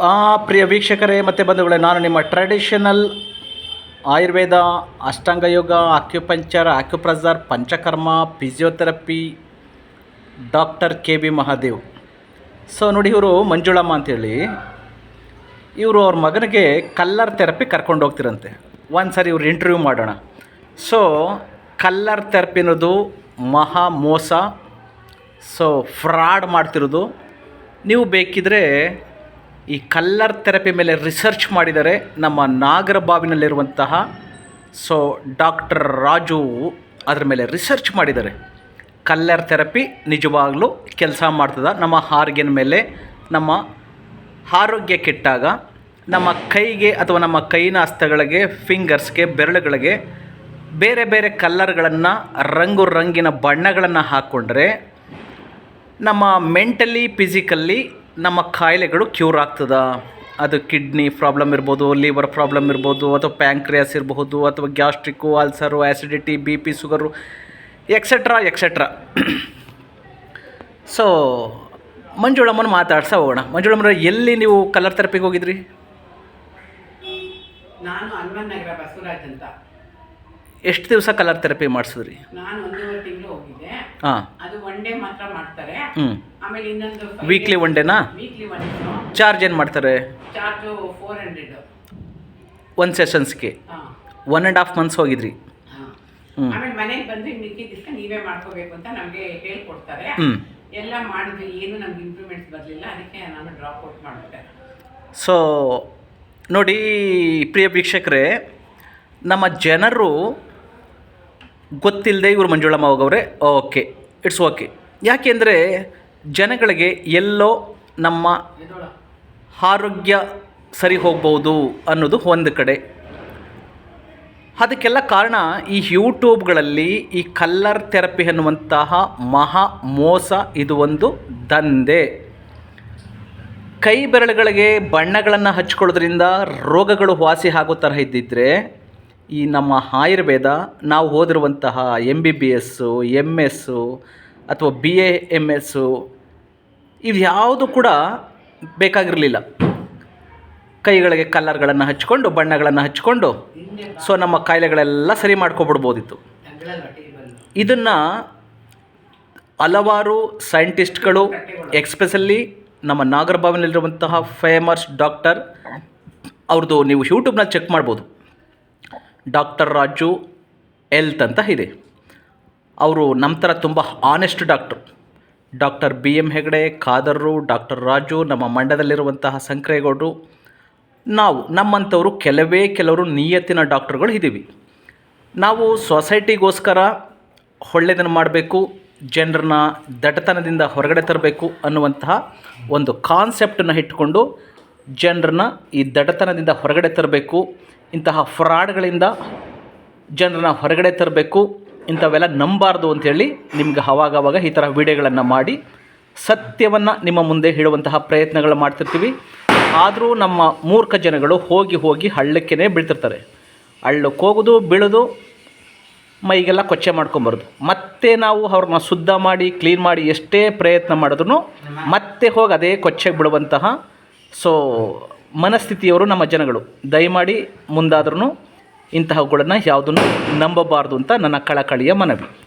ಆ, ಪ್ರಿಯ ವೀಕ್ಷಕರೇ, ಮತ್ತು ಬಂಧುಗಳೇ, ನಾನು ನಿಮ್ಮ traditional Ayurveda, Ashtanga yoga acupuncture acupressure Panchakarma physiotherapy doctor K B Mahadev. So ನೋಡಿ ಇವರು ಮಂಜುಳಮ್ಮ ಅಂತೇಳಿ. ಇವರು ಅವ್ರ ಮಗನಿಗೆ ಕಲ್ಲರ್ ಥೆರಪಿ ಕರ್ಕೊಂಡು ಹೋಗ್ತಿರಂತೆ. ಒಂದು ಸರಿ ಇವ್ರು ಇಂಟರ್ವ್ಯೂ ಮಾಡೋಣ. ಸೊ ಕಲ್ಲರ್ ಥೆರಪಿ ಅನ್ನೋದು ಮಹಾ ಮೋಸ. ಸೊ ಫ್ರಾಡ್ ಮಾಡ್ತಿರೋದು. ನೀವು ಬೇಕಿದ್ರೆ ಈ ಕಲ್ಲರ್ ಥೆರಪಿ ಮೇಲೆ ರಿಸರ್ಚ್ ಮಾಡಿದರೆ ನಮ್ಮ ನಾಗರಬಾವಿನಲ್ಲಿರುವಂತಹ ಸೊ ಡಾಕ್ಟರ್ ರಾಜು ಅದರ ಮೇಲೆ ರಿಸರ್ಚ್ ಮಾಡಿದ್ದಾರೆ ಕಲ್ಲರ್ ಥೆರಪಿ ನಿಜವಾಗಲೂ ಕೆಲಸ ಮಾಡ್ತದ. ನಮ್ಮ ಹಾರ್ಗಿನ ಮೇಲೆ ನಮ್ಮ ಆರೋಗ್ಯ ಕೆಟ್ಟಾಗ, ನಮ್ಮ ಕೈಗೆ ಅಥವಾ ನಮ್ಮ ಕೈನ ಹಸ್ತಗಳಿಗೆ ಫಿಂಗರ್ಸ್ಗೆ ಬೆರಳುಗಳಿಗೆ ಬೇರೆ ಬೇರೆ ಕಲ್ಲರ್ಗಳನ್ನು ರಂಗು ರಂಗಿನ ಬಣ್ಣಗಳನ್ನು ಹಾಕ್ಕೊಂಡ್ರೆ ನಮ್ಮ ಮೆಂಟಲಿ ಫಿಸಿಕಲ್ಲಿ ನಮ್ಮ ಕಾಯಿಲೆಗಳು ಕ್ಯೂರ್ ಆಗ್ತದ? ಅದು ಕಿಡ್ನಿ ಪ್ರಾಬ್ಲಮ್ ಇರ್ಬೋದು ಲಿವರ್ ಪ್ರಾಬ್ಲಮ್ ಇರ್ಬೋದು, ಅಥವಾ ಪ್ಯಾಂಕ್ರಿಯಾಸ್ ಇರಬಹುದು, ಅಥವಾ gastric ulcer acidity B P sugar etcetera etcetera so ಮಂಜುಳಮ್ಮನ ಮಾತಾಡ್ಸ ಹೋಗೋಣ. ಮಂಜುಳಮ್ಮನ ಎಲ್ಲಿ ನೀವು ಕಲರ್ ಥೆರಪಿಗೆ ಹೋಗಿದ್ರಿ? ನಾನು ಹನುಮನ್ ನಗರ ಬಸವರಾಜ್ ಅಂತ. ಎಷ್ಟು ದಿವಸ ಕಲರ್ ಥೆರಪಿ ಮಾಡಿಸಿದ್ರಿ? ನಾನು ಒಂದೂವರೆ ತಿಂಗಳು ಹೋಗಿದ್ದೆ ಹಾಂ. ಅದು ಒನ್ ಡೇ ಮಾತ್ರ ಮಾಡ್ತಾರೆ. ಹ್ಞೂ ಆಮೇಲೆ ಇನ್ನೊಂದು ವೀಕ್ಲಿ ಒನ್ ಡೇನಾ ವೀಕ್ಲಿ ಒನ್ ಚಾರ್ಜ್ ಏನು ಮಾಡ್ತಾರೆ? ಒನ್ ಫೋರ್ ಹಂಡ್ರೆಡ್ ಒಂದು ಸೆಷನ್ಸ್ಗೆ ಒನ್ ಆ್ಯಂಡ್ ಹಾಫ್ ಮಂತ್ಸ್ ಹೋಗಿದ್ರಿ? ಆಮೇಲೆ ಮನೆಗೆ ಬಂದು ಮಿಕ್ಕಿದ್ದಕ್ಕೆ ನೀವೇ ಮಾಡ್ಕೋಬೇಕು ಅಂತ ನಮಗೆ ಹೇಳ್ಕೊಡ್ತಾರೆ. ಹ್ಞೂ ಎಲ್ಲ ಮಾಡಿದ್ವಿ ಏನು ನಮ್ಗೆ ಇಂಪ್ರೂವ್ಮೆಂಟ್ಸ್ ಬರಲಿಲ್ಲ ಅದಕ್ಕೆ ನಾನು ಡ್ರಾಪ್ ಔಟ್ ಮಾಡಿಬಿಟ್ಟೆ ಸೊ ನೋಡಿ ಪ್ರಿಯ ವೀಕ್ಷಕರೇ ನಮ್ಮ ಜನರು ಗೊತ್ತಿಲ್ಲದೆ ಇವರು ಮಂಜುಳಮ್ಮ ಹೋಗವ್ರೆ. ಓಕೆ ಇಟ್ಸ್ ಓಕೆ ಯಾಕೆಂದರೆ ಜನಗಳಿಗೆ ಎಲ್ಲೋ ನಮ್ಮ ಆರೋಗ್ಯ ಸರಿ ಹೋಗ್ಬೋದು ಅನ್ನೋದು ಒಂದು ಕಡೆ. ಅದಕ್ಕೆಲ್ಲ ಕಾರಣ ಈ ಯೂಟ್ಯೂಬ್ಗಳಲ್ಲಿ ಈ ಕಲ್ಲರ್ ಥೆರಪಿ ಅನ್ನುವಂತಹ ಮಹಾ ಮೋಸ ಇದು ಒಂದು ದಂಧೆ. ಕೈ ಬೆರಳುಗಳಿಗೆ ಬಣ್ಣಗಳನ್ನು ಹಚ್ಕೊಳ್ಳೋದ್ರಿಂದ ರೋಗಗಳು ವಾಸಿ ಆಗೋ ಥರ ಇದ್ದಿದ್ದರೆ ಈ ನಮ್ಮ ಆಯುರ್ವೇದ, ನಾವು ಓದಿರುವಂತಹ M B B S M S ಅಥವಾ ಬಿ ಎ ಎಂ ಎಸ್ಸು ಇವ್ಯಾವುದು ಕೂಡ ಬೇಕಾಗಿರಲಿಲ್ಲ. ಕೈಗಳಿಗೆ ಕಲ್ಲರ್ಗಳನ್ನು ಹಚ್ಕೊಂಡು, ಬಣ್ಣಗಳನ್ನು ಹಚ್ಕೊಂಡು, ಸೊ ನಮ್ಮ ಕಾಯಿಲೆಗಳೆಲ್ಲ ಸರಿ ಮಾಡ್ಕೊಬಿಡ್ಬೋದಿತ್ತು. ಇದನ್ನು ಹಲವಾರು ಸೈಂಟಿಸ್ಟ್ಗಳು ಎಕ್ಸ್ಪ್ರೆಸಲ್ಲಿ ನಮ್ಮ ನಾಗರಭಾವಿನಲ್ಲಿರುವಂತಹ ಫೇಮಸ್ ಡಾಕ್ಟರ್, ಅವ್ರದ್ದು ನೀವು ಯೂಟ್ಯೂಬ್ನಲ್ಲಿ ಚೆಕ್ ಮಾಡ್ಬೋದು. ಡಾಕ್ಟರ್ ರಾಜು ಎಲ್ತ್ ಅಂತ ಇದೆ. ಅವರು ನಮ್ಮ ಥರ ತುಂಬ honest doctor. Doctor B M Hegde, ಖಾದರ್ರು, doctor Raju, ನಮ್ಮ ಮಂಡ್ಯದಲ್ಲಿರುವಂತಹ ಸಂಕ್ರೇಗೌಡರು. ನಾವು ನಮ್ಮಂಥವರು ಕೆಲವೇ ಕೆಲವರು ನಿಯತ್ತಿನ ಡಾಕ್ಟ್ರುಗಳು ಇದ್ದೀವಿ ನಾವು ಸೊಸೈಟಿಗೋಸ್ಕರ ಒಳ್ಳೆಯದನ್ನು ಮಾಡಬೇಕು, ಜನರನ್ನ ದಟತನದಿಂದ ಹೊರಗಡೆ ತರಬೇಕು ಅನ್ನುವಂತಹ ಒಂದು ಕಾನ್ಸೆಪ್ಟನ್ನು ಇಟ್ಕೊಂಡು ಜನರನ್ನ ಈ ದಡತನದಿಂದ ಹೊರಗಡೆ ತರಬೇಕು, ಇಂತಹ ಫ್ರಾಡ್ಗಳಿಂದ ಜನರನ್ನ ಹೊರಗಡೆ ತರಬೇಕು, ಇಂಥವೆಲ್ಲ ನಂಬಾರ್ದು ಅಂಥೇಳಿ ನಿಮ್ಗೆ ಅವಾಗವಾಗ ಈ ಥರ ವಿಡಿಯೋಗಳನ್ನು ಮಾಡಿ ಸತ್ಯವನ್ನು ನಿಮ್ಮ ಮುಂದೆ ಹೇಳುವಂತಹ ಪ್ರಯತ್ನಗಳು ಮಾಡ್ತಿರ್ತೀವಿ. ಆದರೂ ನಮ್ಮ ಮೂರ್ಖ ಜನಗಳು ಹೋಗಿ ಹೋಗಿ ಹಳ್ಳಕ್ಕೇ ಬೀಳ್ತಿರ್ತಾರೆ. ಹಳ್ಳಕ್ಕೆ ಹೋಗೋದು, ಬೀಳೋದು, ಮೈಗೆಲ್ಲ ಕೊಚ್ಚೆ ಮಾಡ್ಕೊಂಬರೋದು. ಮತ್ತೆ ನಾವು ಅವ್ರನ್ನ ಶುದ್ಧ ಮಾಡಿ, ಕ್ಲೀನ್ ಮಾಡಿ ಎಷ್ಟೇ ಪ್ರಯತ್ನ ಮಾಡಿದ್ರು ಮತ್ತೆ ಹೋಗಿ ಅದೇ ಕೊಚ್ಚೆಗೆ ಬಿಡುವಂತಹ ಸೊ ಮನಸ್ಥಿತಿಯವರು ನಮ್ಮ ಜನಗಳು. ದಯಮಾಡಿ ಮುಂದಾದ್ರೂ ಇಂತಹವುಗಳನ್ನು ಯಾವುದನ್ನು ನಂಬಬಾರ್ದು ಅಂತ ನನ್ನ ಕಳಕಳಿಯ ಮನವಿ.